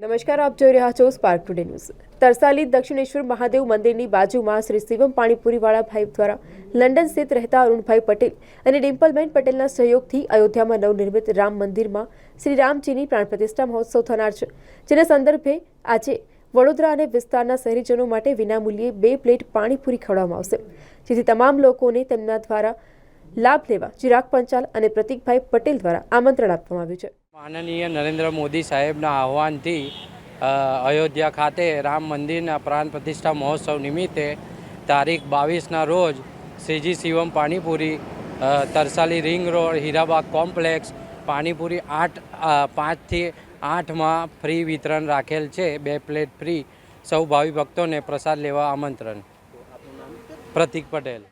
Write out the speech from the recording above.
નમસ્કાર, આપ જોઈ રહ્યા છો spark today news Tarsali Dakshineshwar Mahadev મંદિરની બાજુમાં શ્રી શિવમ પાણીપુરીવાળા ભાઈ દ્વારા લંડન સ્થિત રહેતા અરુણભાઈ પટેલ અને ડિમ્પલબેન પટેલના સહયોગથી અયોધ્યામાં નવનિર્મિત રામ મંદિરમાં શ્રી રામજીની પ્રાણ પ્રતિષ્ઠા મહોત્સવ થનાર છે. જેના સંદર્ભે આજે વડોદરા અને વિસ્તારના શહેરીજનો માટે વિનામૂલ્યે બે પ્લેટ પાણીપુરી ખવડાવવામાં આવશે. જેથી તમામ લોકોને તેમના દ્વારા લાભ લેવા ચિરાગ પંચાલ અને પ્રતિકભાઈ પટેલ દ્વારા આમંત્રણ આપવામાં આવ્યું છે. માનનીય નરેન્દ્ર મોદી સાહેબના આહવાનથી અયોધ્યા ખાતે રામ મંદિરના પ્રાણ પ્રતિષ્ઠા મહોત્સવ નિમિત્તે તારીખ બાવીસના રોજ Shriji Shivam panipuri Tarsali ring road, Hirabag complex, panipuri આઠ પાંચથી આઠમાં ફ્રી વિતરણ રાખેલ છે. બે પ્લેટ ફ્રી. સૌ ભાવિ ભક્તોને પ્રસાદ લેવા આમંત્રણ. પ્રતિક પટેલ.